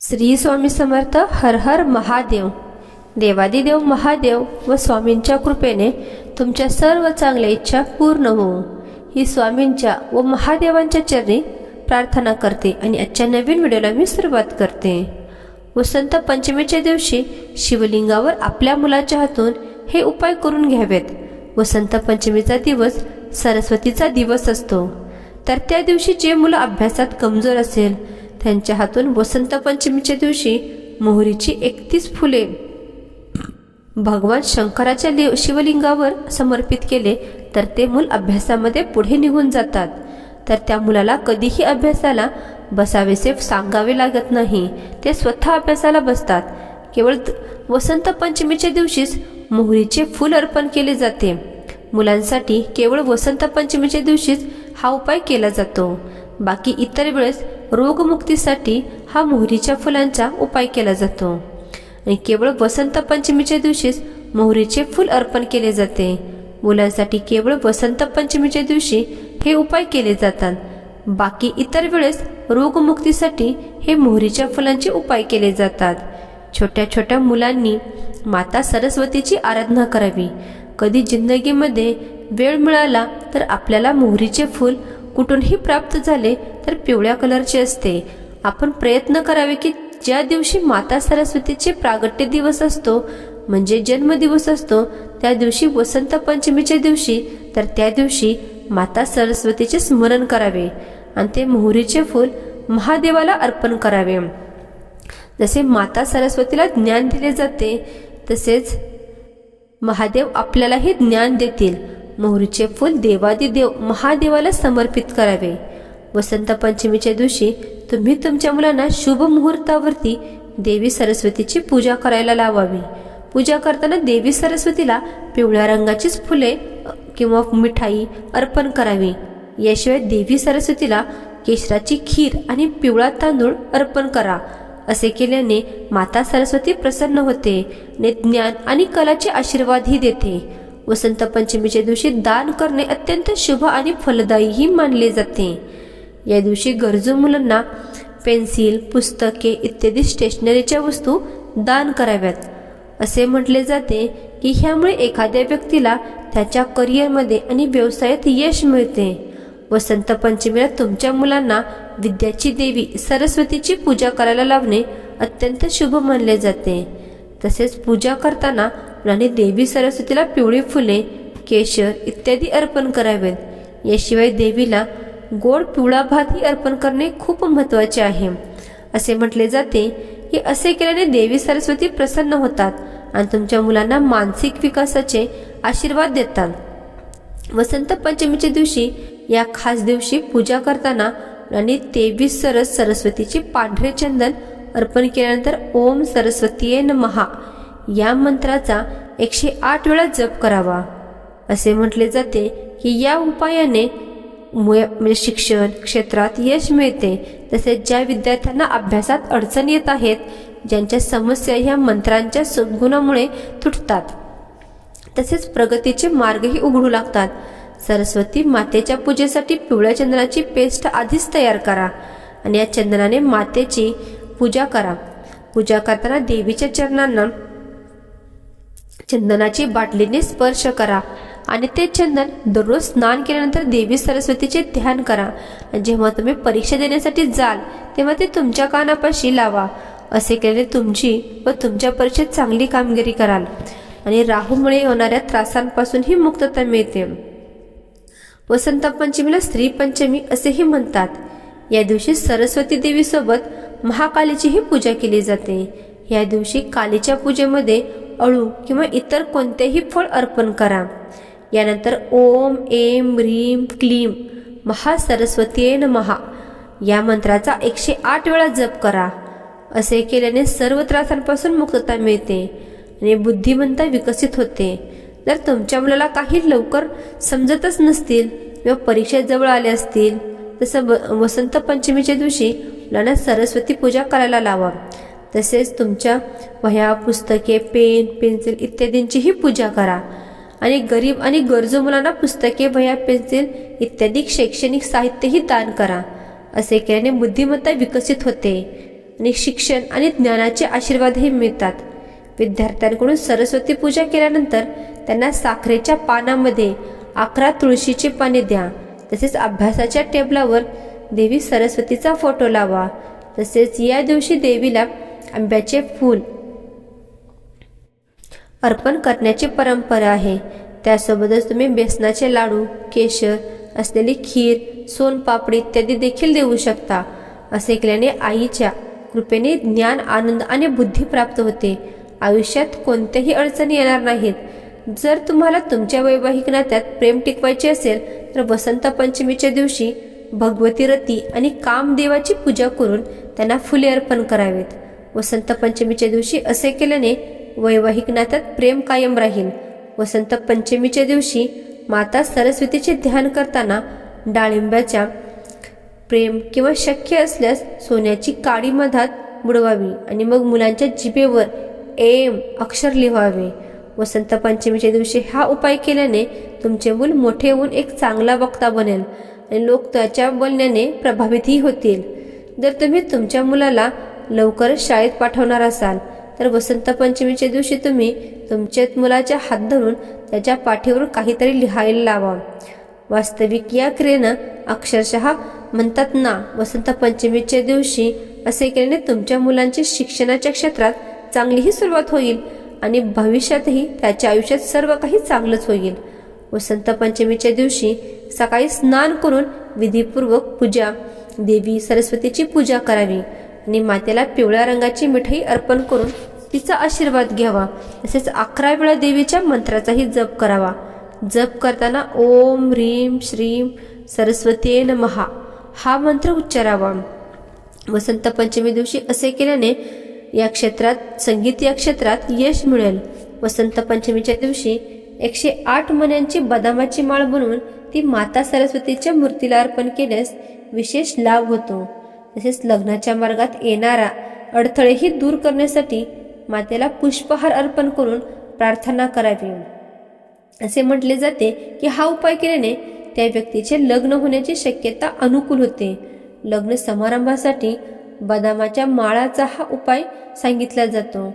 श्री स्वामी समर्थ हर हर महादेव. देवादिदेव महादेव व स्वामींच्या कृपेने तुमच्या सर्व चांगल्या इच्छा पूर्ण होऊ ही स्वामींच्या व महादेवांच्या चरणी प्रार्थना करते आणि आजच्या नवीन व्हिडिओला मी सुरुवात करते. वसंत पंचमीच्या दिवशी शिवलिंगावर आपल्या मुलाच्या हातून हे उपाय करून घ्यावेत. वसंत पंचमीचा दिवस सरस्वतीचा दिवस असतो. तर त्या दिवशी जे मुलं अभ्यासात कमजोर असेल त्यांच्या हातून वसंत पंचमीच्या दिवशी मोहरीची एकतीस फुले भगवान शंकराच्या लिव- शिवलिंगावर समर्पित केले तर ते मूल अभ्यासामध्ये पुढे निघून जातात. तर त्या मुलाला कधीही अभ्यासाला बसावेसे सांगावे लागत नाही. ते स्वतः अभ्यासाला बसतात. केवळ वसंत पंचमीच्या दिवशीच मोहरीचे फूल अर्पण केले जाते. मुलांसाठी केवळ वसंत पंचमीच्या दिवशीच हा उपाय केला जातो. बाकी इतर वेळेस रोगमुक्तीसाठी हा मोहरीच्या फुलांचा उपाय केला जातो. आणि केवळ वसंत पंचमीच्या दिवशीच मोहरीचे फूल अर्पण केले जाते. मुलांसाठी केवळ वसंत पंचमीच्या दिवशी हे उपाय केले जातात. बाकी इतर वेळेस रोगमुक्तीसाठी हे मोहरीच्या फुलांचे उपाय केले जातात. छोट्या छोट्या मुलांनी माता सरस्वतीची आराधना करावी. कधी जिंदगीमध्ये वेळ मिळाला तर आपल्याला मोहरीचे फूल कुठूनही प्राप्त झाले तर पिवळ्या कलरचे असते. आपण प्रयत्न करावे की ज्या दिवशी माता सरस्वतीचे प्रागट्य दिवस असतो म्हणजे जन्मदिवस असतो त्या दिवशी वसंत पंचमीच्या दिवशी तर त्या दिवशी माता सरस्वतीचे स्मरण करावे आणि ते मोहरीचे फूल महादेवाला अर्पण करावे. जसे माता सरस्वतीला ज्ञान दिले जाते तसेच महादेव आपल्यालाही ज्ञान देतील. मोहरीचे फूल देवादिदेव महादेवाला समर्पित करावे. वसंत पंचमीच्या दिवशी तुम्ही तुमच्या मुलांना शुभ मुहूर्तावरती देवी सरस्वतीची पूजा करायला लावावी. पूजा करताना देवी सरस्वतीला पिवळ्या रंगाचीच फुले किंवा मिठाई अर्पण करावी. याशिवाय देवी सरस्वतीला केशराची खीर आणि पिवळा तांदूळ अर्पण करा. असे केल्याने माता सरस्वती प्रसन्न होते ने ज्ञान आणि कलाचे आशीर्वादही देते. वसंत पंचमीच्या दिवशी दान करणे अत्यंत शुभ आणि फलदायीही मानले जाते. या दिवशी गरजू मुलांना पेन्सिल पुस्तके इत्यादी स्टेशनरीच्या वस्तू दान कराव्यात. असे म्हटले जाते की ह्यामुळे एखाद्या व्यक्तीला त्याच्या करिअरमध्ये आणि व्यवसायात यश मिळते. वसंत पंचमीला तुमच्या मुलांना विद्याची देवी सरस्वतीची पूजा करायला लावणे अत्यंत शुभ मानले जाते. तसेच पूजा करताना आणि देवी सरस्वतीला पिवळी फुले केशर इत्यादी अर्पण करावेत. याशिवाय देवीला गोड पिवळा भातही अर्पण करणे खूप महत्त्वाचे आहे. असे म्हटले जाते की असे केल्याने देवी सरस्वती प्रसन्न होतात आणि तुमच्या मुलांना मानसिक विकासाचे आशीर्वाद देतात. वसंत पंचमीच्या दिवशी या खास दिवशी पूजा करताना आणि तेवीस सरस सरस्वतीचे पांढरे चंदन अर्पण केल्यानंतर ओम सरस्वतीये महा या मंत्राचा एकशे आठ वेळा जप करावा. असे म्हटले जाते की या उपायाने मुळे- म्हणजे शिक्षण क्षेत्रात यश मिळते. तसेच ज्या विद्यार्थ्यांना अभ्यासात अडचण येत आहेत ज्यांच्या समस्या ह्या मंत्रांच्या सद्गुणामुळे तुटतात. तसेच प्रगतीचे मार्गही उघडू लागतात. सरस्वती मातेच्या पूजेसाठी पिवळ्या चंदनाची पेस्ट आधीच तयार करा आणि या चंदनाने मातेची पूजा करा. पूजा करताना देवीच्या चरणांना चंदनाची बाटलीने स्पर्श करा आणि ते चंदन दररोज स्नान केल्यानंतर देवी सरस्वतीचे ध्यान करा. जेव्हा तुम्ही परीक्षा देण्यासाठी जाल तेव्हा ते तुमच्या कानापाशी लावा. असे केल्याने तुमची व तुमच्या परीक्षेत चांगली कामगिरी कराल आणि राहूमुळे होणाऱ्या त्रासांपासूनही मुक्तता मिळते. वसंत पंचमीला स्त्री पंचमी असेही म्हणतात. या दिवशी सरस्वती देवीसोबत महाकालीचीही पूजा केली जाते. या दिवशी कालीच्या पूजेमध्ये अळू किंवा इतर कोणतेही फळ अर्पण करा. यानंतर ओम एम ह्रीम क्लीम महासरस्वतीये महा या मंत्राचा एकशे आठ वेळा जप करा. असे केल्याने सर्व त्रासांपासून मुक्तता मिळते आणि बुद्धिमत्ता विकसित होते. जर तुमच्या मुलाला काही लवकर समजतच नसतील किंवा परीक्षेत जवळ आले असतील तसं ब वसंत पंचमीच्या दिवशी मुलांना सरस्वती पूजा करायला लावा. तसेच तुमच्या वह्या पुस्तके पेन पेन्सिल इत्यादींचीही पूजा करा. आणि गरीब आणि गरजू मुलांना पुस्तके वह्या पेन्सिल इत्यादी शैक्षणिक साहित्यही दान करा. असे केल्याने बुद्धिमत्ता विकसित होते आणि शिक्षण आणि ज्ञानाचे आशीर्वादही मिळतात. विद्यार्थ्यांकडून सरस्वती पूजा केल्यानंतर त्यांना साखरेच्या पानामध्ये अकरा तुळशीची पाने द्या. तसेच अभ्यासाच्या टेबलावर देवी सरस्वतीचा फोटो लावा. तसेच या दिवशी देवीला आंब्याचे फूल. अर्पण करण्याची परंपरा आहे. त्यासोबतच तुम्ही बेसनाचे लाडू केशर असलेली खीर सोनपापडी इत्यादी देखील देऊ शकता. असे केल्याने आईच्या कृपेने ज्ञान आनंद आणि बुद्धी प्राप्त होते. आयुष्यात कोणत्याही अडचणी येणार नाहीत. जर तुम्हाला तुमच्या वैवाहिक नात्यात प्रेम टिकवायचे असेल तर वसंत पंचमीच्या दिवशी भगवती रती आणि कामदेवाची पूजा करून त्यांना फुले अर्पण करावेत. वसंत पंचमीच्या दिवशी असे केल्याने वैवाहिक नात्यात प्रेम कायम राहील. वसंत पंचमीच्या दिवशी माता सरस्वतीचे ध्यान करताना डाळिंब्याच्या प्रेम किंवा शक्य असल्यास सोन्याची काडी मधात बुडवावी आणि मग मुलांच्या जिभेवर एम अक्षर लिहावे. वसंत पंचमीच्या दिवशी हा उपाय केल्याने तुमचे मूल मोठे होऊन एक चांगला वक्ता बनेल आणि लोक त्याच्या बोलण्याने प्रभावितही होतील. जर तुम्ही तुमच्या मुलाला लवकरच शाळेत पाठवणार असाल. तर वसंत पंचमीच्या दिवशी तुम्ही तुमच्या मुलाच्या हात धरून त्याच्या पाठीवर काहीतरी लिहायला लावा. वास्तविक या क्रियेनं अक्षरशः म्हणतात ना वसंत पंचमीच्या दिवशी असे केल्याने तुमच्या मुलांची शिक्षणाच्या क्षेत्रात चांगलीही सुरुवात होईल आणि भविष्यातही त्याच्या आयुष्यात सर्व काही चांगलंच होईल. वसंत पंचमीच्या दिवशी सकाळी स्नान करून विधीपूर्वक पूजा देवी सरस्वतीची पूजा करावी. आणि मातेला पिवळ्या रंगाची मिठाई अर्पण करून तिचा आशीर्वाद घ्यावा. तसेच अकरा वेळा देवीच्या मंत्राचाही जप करावा. जप करताना ओम ह्रीम श्रीम सरस्वती नमहा. हा मंत्र उच्चारावा. वसंत पंचमी दिवशी असे केल्याने या क्षेत्रात संगीत या क्षेत्रात यश मिळेल. वसंत पंचमीच्या दिवशी एकशे आठ मण्यांची बदामाची माळ बनवून ती माता सरस्वतीच्या मूर्तीला अर्पण केल्यास विशेष लाभ होतो. तसेच लग्नाच्या मार्गात येणारा अडथळेही दूर करण्यासाठी मातेला पुष्पहार अर्पण करून प्रार्थना करावी. असे म्हटले जाते की हा उपाय केल्याने त्या व्यक्तीचे लग्न होण्याची शक्यता अनुकूल होते. लग्न समारंभासाठी बदामाच्या माळाचा हा उपाय सांगितला जातो.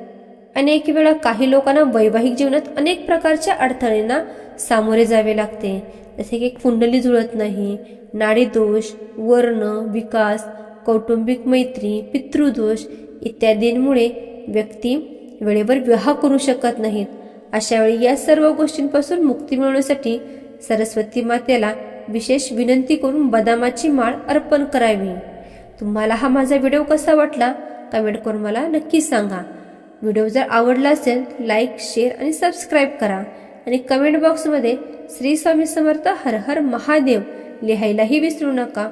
अनेक वेळा काही लोकांना वैवाहिक जीवनात अनेक प्रकारच्या अडथळ्यांना सामोरे जावे लागते. जसे की कुंडली जुळत नाही नाडी दोष वर्ण विकास कौटुंबिक मैत्री पितृदोष इत्यादींमुळे व्यक्ती वेळेवर विवाह करू शकत नाहीत. अशा वेळी या सर्व गोष्टींपासून मुक्ती मिळवण्यासाठी सरस्वती मातेला विशेष विनंती करून बदामाची माळ अर्पण करावी. तुम्हाला हा माझा व्हिडिओ कसा वाटला? कमेंट करून मला नक्की सांगा. व्हिडिओ जर आवडला असेल लाईक शेअर आणि सबस्क्राईब करा. आणि कमेंट बॉक्समध्ये श्री स्वामी समर्थ हर हर महादेव लिहायलाही विसरू नका.